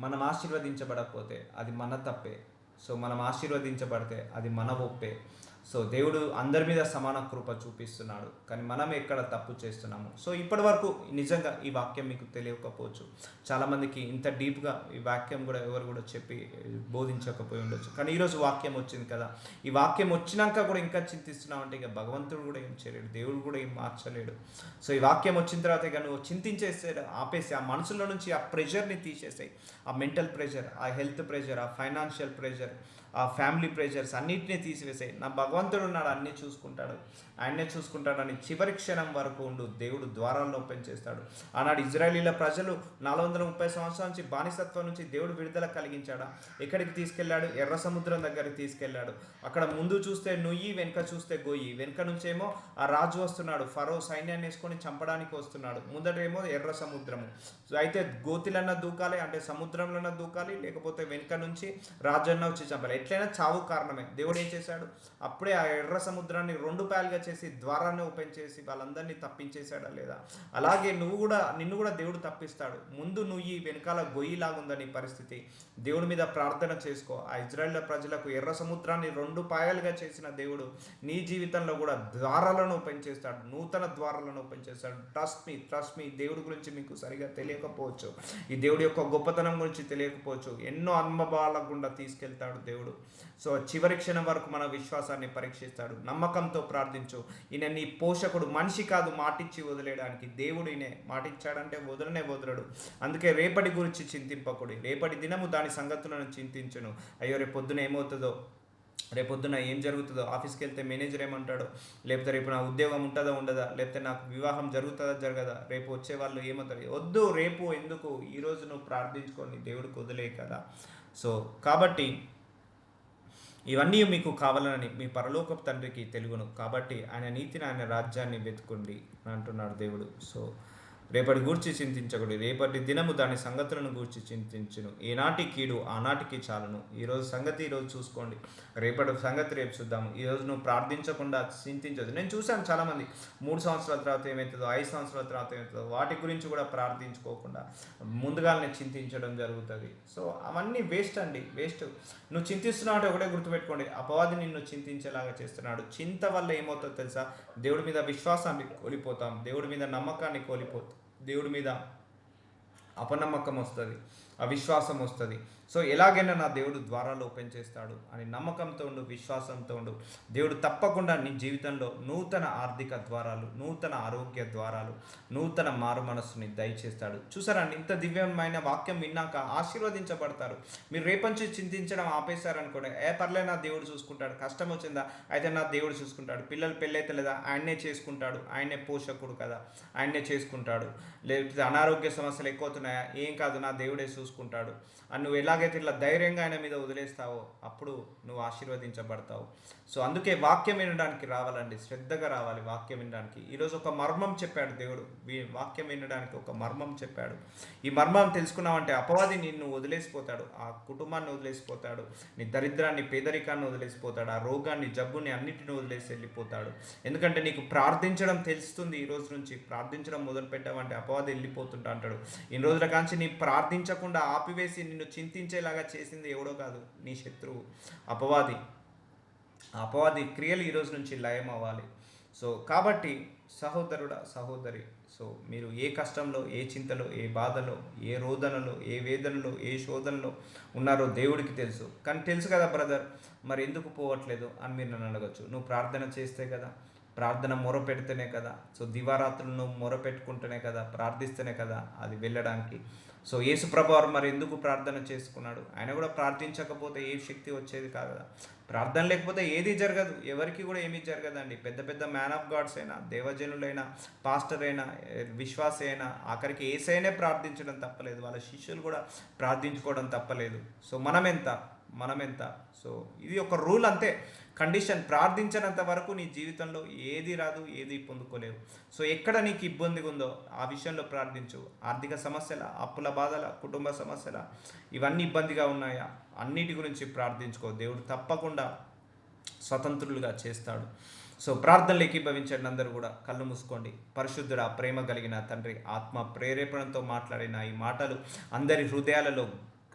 మనం ఆశీర్వదించబడకపోతే అది మన తప్పే. సో మనం ఆశీర్వదించబడితే అది మన ఒప్పే. సో దేవుడు అందరి మీద సమాన కృప చూపిస్తున్నాడు. కానీ మనం ఎక్కడ తప్పు చేస్తున్నాము? సో ఇప్పటి వరకు నిజంగా ఈ వాక్యం మీకు తెలియకపోవచ్చు. చాలామందికి ఇంత డీప్గా ఈ వాక్యం కూడా ఎవరు కూడా చెప్పి బోధించకపోయి ఉండొచ్చు. కానీ ఈరోజు వాక్యం వచ్చింది కదా. ఈ వాక్యం వచ్చినాక కూడా ఇంకా చింతిస్తున్నావు అంటే ఇక భగవంతుడు కూడా ఏం చేయలేడు. దేవుడు కూడా ఏం మార్చలేడు. సో ఈ వాక్యం వచ్చిన తర్వాత ఇక నువ్వు చింతించేసే ఆపేసి ఆ మనసులో నుంచి ఆ ప్రెషర్ని తీసేసాయి. ఆ మెంటల్ ప్రెషర్ ఆ హెల్త్ ప్రెషర్ ఆ ఫైనాన్షియల్ ప్రెషర్ ఆ ఫ్యామిలీ ప్రెషర్స్ అన్నిటినీ తీసివేసాయి నా భగవంతుడు ఉన్నాడు అన్నీ చూసుకుంటాడు. ఆయన్నే చూసుకుంటాడని చివరి క్షణం వరకు ఉండు దేవుడు ద్వారాలను ఓపెన్ చేస్తాడు ఆనాడు ఇజ్రాయలీల ప్రజలు నాలుగు వందల ముప్పై సంవత్సరాల నుంచి బానిసత్వం నుంచి దేవుడు విడుదల కలిగించాడా? ఎక్కడికి తీసుకెళ్ళాడు? ఎర్ర సముద్రం దగ్గరికి తీసుకెళ్ళాడు. అక్కడ ముందు చూస్తే నుయ్యి వెనుక చూస్తే గొయ్యి. వెనుక నుంచేమో ఆ రాజు వస్తున్నాడు. ఫరో సైన్యాన్ని వేసుకొని చంపడానికి వస్తున్నాడు. ముందటేమో ఎర్ర సముద్రము. అయితే గోతిలన్న దూకాలి అంటే సముద్రంలో దూకాలి లేకపోతే వెనుక నుంచి రాజన్న వచ్చి చంపాలి. ఎట్లయినా చావు కారణమే. దేవుడు ఏం చేశాడు? అప్పుడే ఆ ఎర్ర సముద్రాన్ని రెండు పాయలుగా చేసి ద్వారాన్ని ఓపెన్ చేసి వాళ్ళందరినీ తప్పించేశాడా లేదా? అలాగే నువ్వు కూడా నిన్ను కూడా దేవుడు తప్పిస్తాడు. ముందు నువ్వు ఈ వెనకాల గొయ్యిలాగుందా నీ పరిస్థితి? దేవుడి మీద ప్రార్థన చేసుకో. ఆ ఇజ్రాయెల్ ప్రజలకు ఎర్ర సముద్రాన్ని రెండు పాయలుగా చేసిన దేవుడు నీ జీవితంలో కూడా ద్వారాలను ఓపెన్ చేస్తాడు. నూతన ద్వారాలను ఓపెన్ చేస్తాడు. ట్రస్ట్ మీ ట్రస్ట్ మీ దేవుడి గురించి మీకు సరిగా తెలియకపోవచ్చు. ఈ దేవుడి యొక్క గొప్పతనం గురించి తెలియకపోవచ్చు. ఎన్నో అనుభవాల గుండా తీసుకెళ్తాడు దేవుడు. సో చివరి క్షణం వరకు మన విశ్వాసాన్ని పరీక్షిస్తాడు. నమ్మకంతో ప్రార్థించు. ఈయన నీ పోషకుడు మనిషి కాదు మాటిచ్చి వదిలేయడానికి దేవుడు ఈయనే. మాటిచ్చాడంటే వదలనే వదలడు. అందుకే రేపటి గురించి చింతింపకుడి. రేపటి దినము దాని సంగతులను చింతించును. అయ్యో రేపు పొద్దున ఏమవుతుందో? రేపొద్దున ఏం జరుగుతుందో? ఆఫీస్కి వెళ్తే మేనేజర్ ఏమంటాడో? లేకపోతే రేపు నా ఉద్యోగం ఉంటుందా ఉండదా? లేకపోతే నాకు వివాహం జరుగుతుందా జరగదా? రేపు వచ్చే వాళ్ళు ఏమవుతారు? వద్దు రేపు ఎందుకు? ఈరోజు నువ్వు ప్రార్థించుకొని దేవుడికి వదిలే కదా. సో కాబట్టి ఇవన్నీ మీకు కావాలని మీ పరలోక తండ్రికి తెలుగును. కాబట్టి ఆయన నీతిని ఆయన రాజ్యాన్ని వెతుకుండి అని అంటున్నాడు దేవుడు. సో రేపటి గూర్చి చింతించకూడదు రేపటి దినము దాని సంగతులను గూర్చి చింతించును. ఈనాటి కీడు ఆనాటికి చాలును. ఈరోజు సంగతి ఈరోజు చూసుకోండి. రేపటి సంగతి రేపు చూద్దాము. ఈరోజు నువ్వు ప్రార్థించకుండా చింతించదు నేను చూశాను చాలామంది. మూడు సంవత్సరాల తర్వాత ఏమవుతుందో ఐదు సంవత్సరాల తర్వాత ఏమవుతుందో వాటి గురించి కూడా ప్రార్థించుకోకుండా ముందుగానే చింతించడం జరుగుతుంది. సో అవన్నీ వేస్ట్ అండి. వేస్ట్. నువ్వు చింతిస్తున్నావు అంటే ఒకటే గుర్తుపెట్టుకోండి. అపవాది నిన్ను చింతించేలాగా చేస్తున్నాడు. చింత వల్ల ఏమవుతుందో తెలుసా? దేవుడి మీద విశ్వాసాన్ని కోల్పోతాం. దేవుడి మీద నమ్మకాన్ని కోల్పోతాం. దేవుడి మీద అపనమ్మకం వస్తుంది అవిశ్వాసం వస్తుంది. సో ఎలాగైనా నా దేవుడు ద్వారాలు ఓపెన్ చేస్తాడు అని నమ్మకంతో ఉండు విశ్వాసంతో ఉండు. దేవుడు తప్పకుండా నీ జీవితంలో నూతన ఆర్థిక ద్వారాలు నూతన ఆరోగ్య ద్వారాలు నూతన మారు మనస్సుని దయచేస్తాడు. చూసారండి ఇంత దివ్యమైన వాక్యం విన్నాక ఆశీర్వదించబడతారు. మీరు రేపంచి చింతించడం ఆపేశారనుకోండి. ఏ పర్లే నా దేవుడు చూసుకుంటాడు. కష్టం వచ్చిందా? అయితే నా దేవుడు చూసుకుంటాడు. పిల్లలు పెళ్ళైతే లేదా? ఆయనే చేసుకుంటాడు. ఆయనే పోషకుడు కదా. ఆయనే చేసుకుంటాడు. లేకపోతే అనారోగ్య సమస్యలు ఎక్కువ అవుతున్నాయా ఏం కాదు. నా దేవుడే చూసుకుంటాడు. అని నువ్వు ఎలాగైతే ఇట్లా ధైర్యంగా ఆయన మీద వదిలేస్తావో అప్పుడు నువ్వు ఆశీర్వదించబడతావు. సో అందుకే వాక్యం వినడానికి రావాలండి శ్రద్ధగా రావాలి వాక్యం వినడానికి. ఈరోజు ఒక మర్మం చెప్పాడు దేవుడు. వాక్యం వినడానికి ఒక మర్మం చెప్పాడు. ఈ మర్మం తెలుసుకున్నావంటే అపవాది నిన్ను వదిలేసిపోతాడు ఆ కుటుంబాన్ని వదిలేసిపోతాడు నీ దరిద్రాన్ని పేదరికాన్ని వదిలేసిపోతాడు ఆ రోగాన్ని జబ్బుని అన్నిటిని వదిలేసి వెళ్ళిపోతాడు. ఎందుకంటే నీకు ప్రార్థించడం తెలుస్తుంది ఈ రోజు నుంచి. ప్రార్థించడం మొదలు పెట్టావంటే అపవాది వెళ్ళిపోతుంటా అంటాడు. ఇన్ని రోజుల కాంచి నీ ప్రార్థించకుండా ఆపివేసి నిన్ను చింతించి చింతించేలాగా చేసింది ఎవడో కాదు నీ శత్రువు. అపవాది. అపవాది క్రియలు ఈరోజు నుంచి లయం అవ్వాలి. సో కాబట్టి సహోదరుడా సహోదరి సో మీరు ఏ కష్టంలో ఏ చింతలో ఏ బాధలో ఏ రోదనలో ఏ వేదనలో ఏ శోధనలో ఉన్నారో దేవుడికి తెలుసు. కానీ తెలుసు కదా బ్రదర్ మరి ఎందుకు పోవట్లేదు అని మీరు నన్ను అడగచ్చు. నువ్వు ప్రార్థన చేస్తే కదా ప్రార్థన మొర పెడితేనే కదా సో దివారాత్రులు నువ్వు మొర పెట్టుకుంటేనే కదా ప్రార్థిస్తేనే కదా అది వెళ్ళడానికి. సో యేసుప్రభు వారు మరి ఎందుకు ప్రార్థన చేసుకున్నాడు? ఆయన కూడా ప్రార్థించకపోతే ఏ శక్తి వచ్చేది కాదు ప్రార్థన లేకపోతే ఏది జరగదు. ఎవరికి కూడా ఏమీ జరగదండి. పెద్ద పెద్ద మ్యాన్ ఆఫ్ గాడ్స్ అయినా దేవజనులైనా పాస్టర్ అయినా విశ్వాస అయినా ఆఖరికి ఏసైనే ప్రార్థించడం తప్పలేదు. వాళ్ళ శిష్యులు కూడా ప్రార్థించుకోవడం తప్పలేదు. సో మనం ఎంత మనం ఎంత సో ఇది ఒక రూల్ అంతే. కండిషన్ ప్రార్థించినంత వరకు నీ జీవితంలో ఏది రాదు ఏది పొందుకోలేవు. సో ఎక్కడ నీకు ఇబ్బందిగా ఉందో ఆ విషయంలో ప్రార్థించు. ఆర్థిక సమస్యల అప్పుల బాధల కుటుంబ సమస్యల ఇవన్నీ ఇబ్బందిగా ఉన్నాయా? అన్నిటి గురించి ప్రార్థించుకో. దేవుడు తప్పకుండా స్వతంత్రులుగా చేస్తాడు. సో ప్రార్థనలు ఏకీభవించండి అందరూ కూడా. కళ్ళు మూసుకోండి. పరిశుద్ధుడ ప్రేమ కలిగిన తండ్రి ఆత్మ ప్రేరేపణతో మాట్లాడిన ఈ మాటలు అందరి హృదయాలలో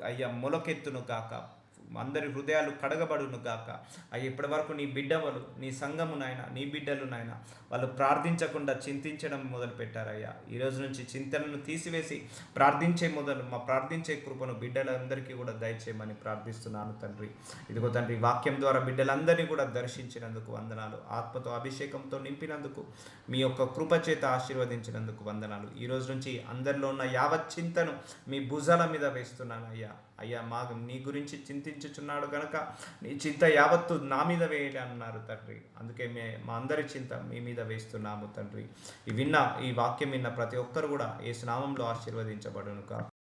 అయ్యా మొలకెత్తును కాక అందరి హృదయాలు కడగబడును గాక. అయ్యా ఇప్పటి వరకు నీ బిడ్డవలు నీ సంఘము నాయన నీ బిడ్డలు నాయన వాళ్ళు ప్రార్థించకుండా చింతించడం మొదలు పెట్టారయ్యా ఈ రోజు నుంచి చింతనను తీసివేసి ప్రార్థించే మొదలు మా ప్రార్థించే కృపను బిడ్డలందరికీ కూడా దయచేయమని ప్రార్థిస్తున్నాను తండ్రి. ఇదిగో తండ్రి వాక్యం ద్వారా బిడ్డలందరినీ కూడా దర్శించినందుకు వందనాలు. ఆత్మతో అభిషేకంతో నింపినందుకు మీ యొక్క కృప చేత ఆశీర్వదించినందుకు వందనాలు. ఈ రోజు నుంచి అందరిలో ఉన్న యావత్ చింతను మీ భుజాల మీద వేస్తున్నాను అయ్యా అయ్యా మా నీ గురించి చింతించుచున్నాడు కనుక నీ చింత యావత్తు నా మీద వేయాలి అన్నారు తండ్రి. అందుకే మే మా అందరి చింత మీ మీద వేస్తున్నాము తండ్రి. ఈ విన్న ఈ వాక్యం విన్న ప్రతి ఒక్కరు కూడా ఏ స్నామంలో ఆశీర్వదించబడును